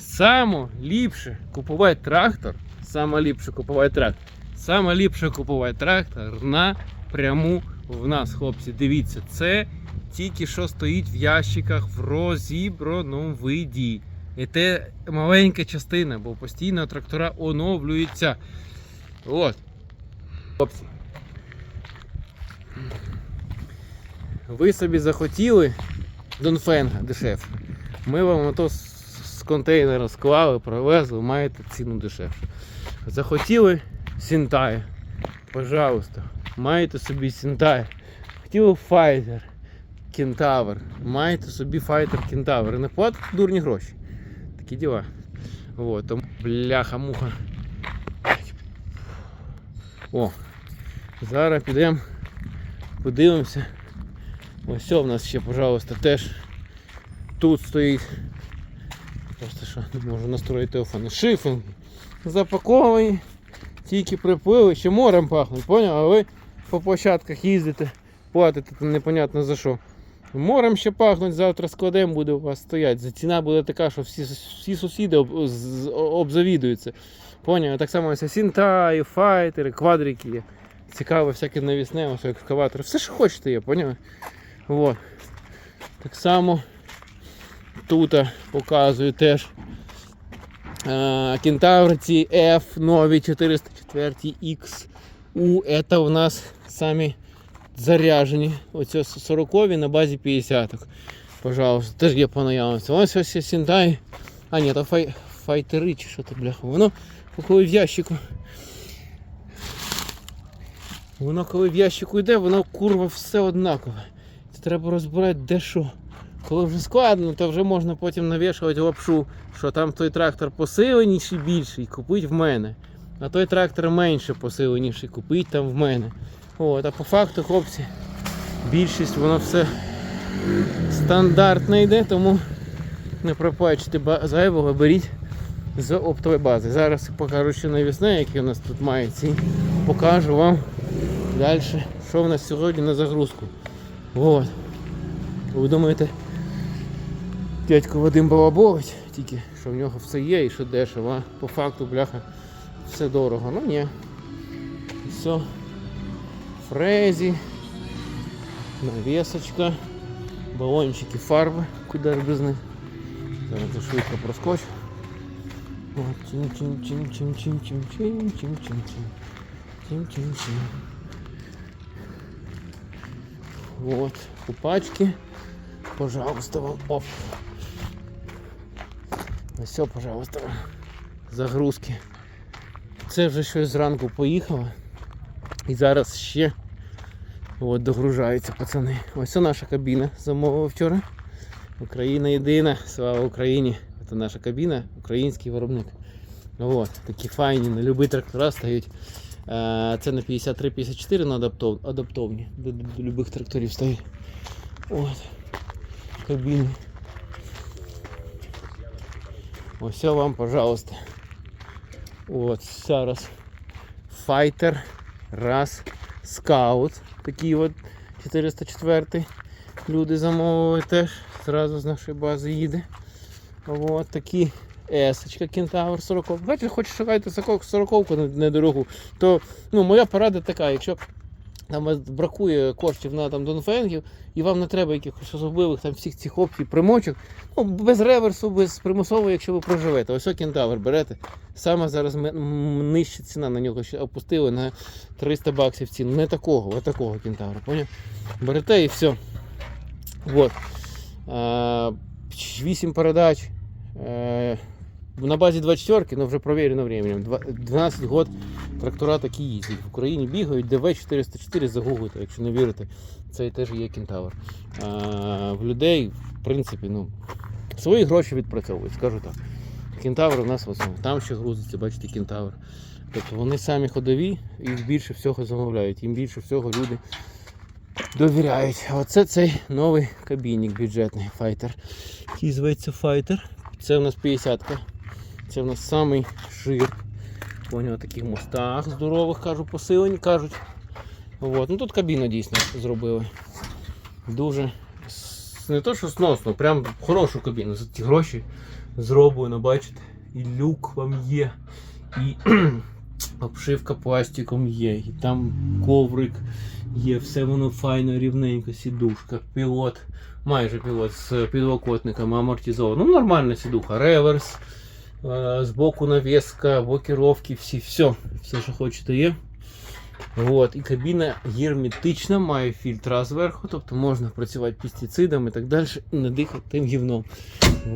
Само ліпше купувати трактор, саме ліпше купувати трактор, саме ліпше купувати трактор напряму в нас, хлопці. Дивіться, це тільки що стоїть в ящиках в розібраному виді. І це маленька частина, бо постійно трактора оновлюються. От. Хлопці. Ви собі захотіли Донфенга дешевше. Ми вам з контейнера склали, привезли, маєте ціну дешевше. Захотіли Сінтай, пожалуйста, маєте собі Сінтай. Хотіли файтер, кентавр, маєте собі файтер кентавр. І не платите дурні гроші. Такі діла. Вот, тому бляха-муха. О, зараз підемо, подивимося. Ось в нас ще, пожалуйста, теж тут стоїть. Просто що не можу настроїти телефон. Шифінг запакований, тільки приплили, ще морем пахнуть, поняв? А ви по площадках їздите, платите там непонятно за що. Морем ще пахнуть, завтра складем буде у вас стояти. Ціна буде така, що всі, всі сусіди об, обзавідуються. Поняв? Так само ось сінтаї, файтери, квадрики є. Цікаво, всяке навісне, ось екскаватор. Все, що хочете є, поняли? Вот. Так само тут показую теж е, кентаврці F нові 404 X U. Це у нас самі заряжені. Оце 40 на базі 50 Пожалуйста, теж є по наявності. Ось ось Сінтай. А, ні, то фай, файтери чи що то бляха. Воно коли в ящику. Воно коли в ящику йде, воно курва все однакове. Це треба розбирати де що. Коли вже складно, то вже можна потім навішувати лапшу, що там той трактор посиленіший більший, купить в мене. А той трактор менше посиленіший, купить там в мене. От, а по факту, хлопці, більшість воно все стандартне йде, тому не проплачуйте ба- зайвого, беріть з оптової бази. Зараз покажу ще навісне, які у нас тут мається, і покажу вам далі, що в нас сьогодні на загрузку. Вот. Ви думаєте, дядько Вадим балаболить, тільки що в нього все є і що дешево, а по факту, бляха, все дорого. Ну ні. Все. Фрезі, навісочка, балончики фарби, куди ж без них. Зараз швидко проскочу. Вот, купачки. Пожалуйста, вам. Оп. Все, пожалуйста. Загрузки. Це вже щось зранку поїхало. І зараз ще от, догружаються пацани. Ось це наша кабіна замовила вчора. Україна єдина, слава Україні. Це наша кабіна, український виробник. От, такі файні, на любі трактора стають. Е, Це на 53-54 на адаптов... адаптовні. До любих тракторів стоїть. От. Кабіни. Ось вам, пожалуйста. От, зараз. Файтер. Раз. Скаут. Такий от 404 люди замовили теж. Зразу з нашої бази їде. От такі Есочка Кентавр 40. Бачите, хоч шукайте 40 недорогу, то ну, моя порада така, якщо там бракує коштів на там донфенгів, і вам не треба якихось особливих там всіх цих опцій, примочок, ну, без реверсу, без примусового, якщо ви проживете. Ось кентавр берете. Саме зараз нижча ціна на нього опустили на 300 баксів ціну. Не такого, а такого кентавра. Поняв? Берете і все. Вот. 8 передач. На базі 24, ну вже провірено временем. 12 год трактора такі їздять. В Україні бігають ДВ-404, загуглите, якщо не вірите, це теж є кентавр. А, в людей, в принципі, ну, свої гроші відпрацьовують, скажу так. Кентавр у нас в основному. Там ще грузиться, бачите, кентавр. Тобто вони самі ходові і більше всього замовляють. Їм більше всього люди довіряють. Оце цей новий кабінник бюджетний файтер. Який зветься файтер. Це у нас 50-ка. Це у нас самий шир. Поняв, таких мостах здорових, кажу, посилені, кажуть. От. Ну тут кабіну дійсно зробили. Дуже не то, що сносно, прям хорошу кабіну за ті гроші. зроблено, бачите? І люк вам є, і обшивка пластиком є, і там коврик є, все воно файно, рівненько, сідушка, пілот, майже пілот з підлокотниками амортизовано. Ну, нормальна сідуха, реверс, збоку навіска, блокіровки, всі, все, все, що хочете, є. От, і кабіна герметична, має фільтра зверху, тобто можна працювати пестицидами і так далі, не дихати тим гівном.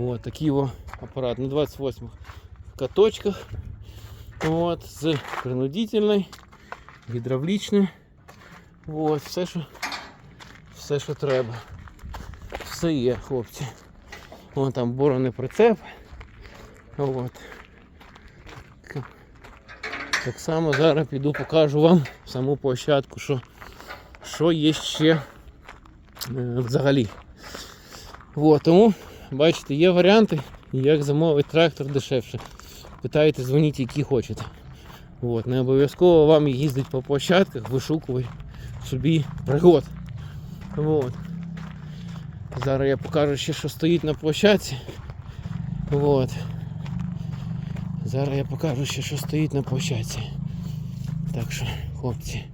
От, такий о апарат на 28 каточках. От, з принудительною, гідравлічною. От, все, що, все, що треба. Все є, хлопці. Вон там бороний прицеп. От. Так само зараз піду покажу вам саму площадку, що, що є ще е, взагалі. От, тому, бачите, є варіанти, як замовити трактор дешевше. Питайте, дзвоніть, які хочете. От, не обов'язково вам їздити по площадках, вишукувати собі пригод. От. Зараз я покажу ще, що стоїть на площадці. От. Зараз я покажу ще, що стоїть на площадці. Так що, хлопці,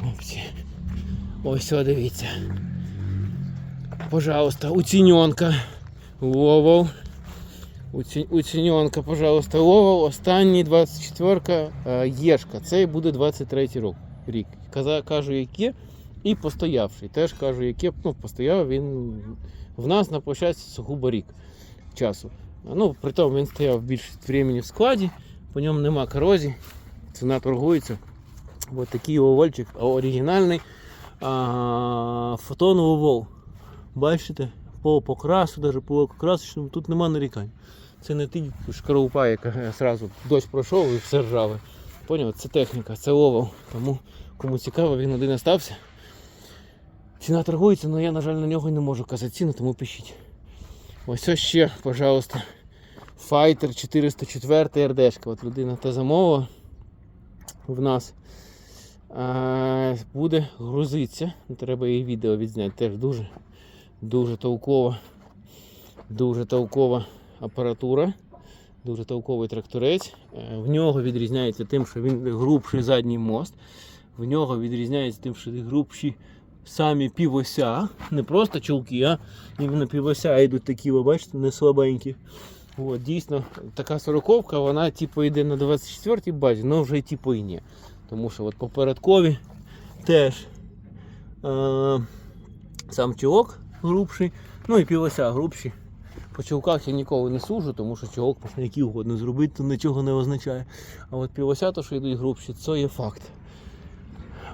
хлопці. Ось дивіться. Пожалуйста, уціньонка. Ловов. Уці- Уціньонка, пожалуйста, ловов. Останній 24-ка е, Єшка. Це буде 23 рік. кажу, яке. І постоявший. Теж кажу, яке. Ну, постояв він в нас на площадці сугубо рік часу. Ну, при тому він стояв більшість времени в складі, по ньому нема корозії, ціна торгується. Ось такий овольчик, оригінальний а, фотоновий вол. Бачите, по покрасу, навіть по красочному, тут нема нарікань. Це не ті шкарупа, яка одразу дощ пройшов і все ржаве. Поняв? Це техніка, це овол. Тому кому цікаво, він один остався. Ціна торгується, але я, на жаль, на нього не можу казати ціну, тому пишіть. Ось ось ще, пожалуйста, Fighter 404 РДшка. От людина те замовила в нас. А, буде грузитися. Треба її відео відзняти. Теж дуже, дуже толкова, дуже толкова апаратура. Дуже толковий тракторець. Е, В нього відрізняється тим, що він грубший задній мост. В нього відрізняється тим, що грубші самі півося, не просто чулки, а іменно півося йдуть такі, ви бачите, не слабенькі. От, дійсно, така сороковка, вона типу йде на 24-й базі, але вже типу і ні. Тому що от попередкові теж е- сам чулок грубший, ну і півося грубші. По чулках я ніколи не сужу, тому що чулок можна який угодно зробити, то нічого не означає. А от півося, то що йдуть грубші, це є факт.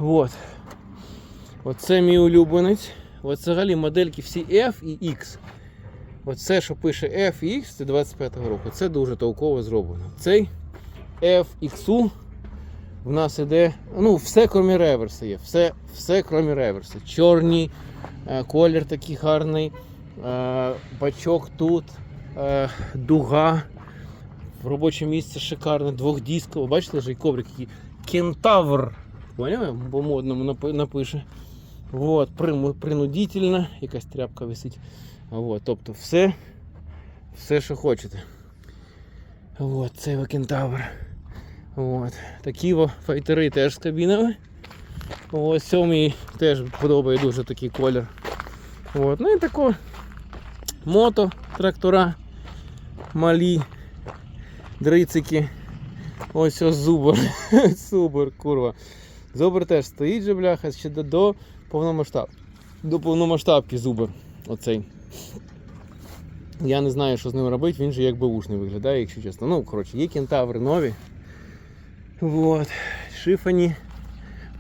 От. Оце мій улюбленець. От взагалі модельки всі F і X. Оце, що пише F і X, це 25-го року. Це дуже толково зроблено. Цей FX в нас іде. Ну, все крім реверса є. Все, все крім реверса. Чорний, е, колір такий гарний, е, бачок тут, е, дуга. В робоче місце шикарне, двохдіскове. Бачите, вже і коврик який кентавр. Поняли? По модному напише. Вот, принудительно, якась тряпка висить. Вот, тобто все, все, що хочете. Це його кентавр. Вот. Такі файтери теж з кабінами. Ось сьомий теж подобає дуже такий колір. Вот. Ну і тако мото, трактора малі, дрицики. Ось ось зубр. Супер, курва. Зубр теж стоїть же, бляха, ще до повномасштаб. До повномасштабки зубр. Оцей. Я не знаю, що з ним робити, він же як беушний виглядає, якщо чесно. Ну, коротше, є кентаври нові. Вот. Шифані.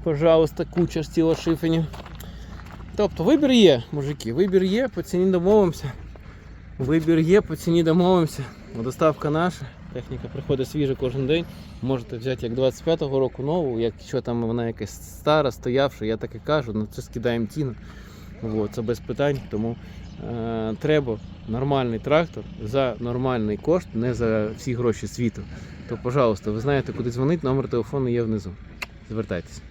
Пожалуйста, куча ж ціла шифані. Тобто вибір є, мужики, вибір є, по ціні домовимося. Вибір є, по ціні домовимося. Доставка наша. Техніка приходить свіжа кожен день. Можете взяти як 25-го року нову, якщо там вона якась стара, стоявша, я так і кажу, на це скидаємо ціну. От, це без питань. Тому е, треба нормальний трактор за нормальний кошт, не за всі гроші світу. То, пожалуйста, ви знаєте, куди дзвонити, номер телефону є внизу. Звертайтеся.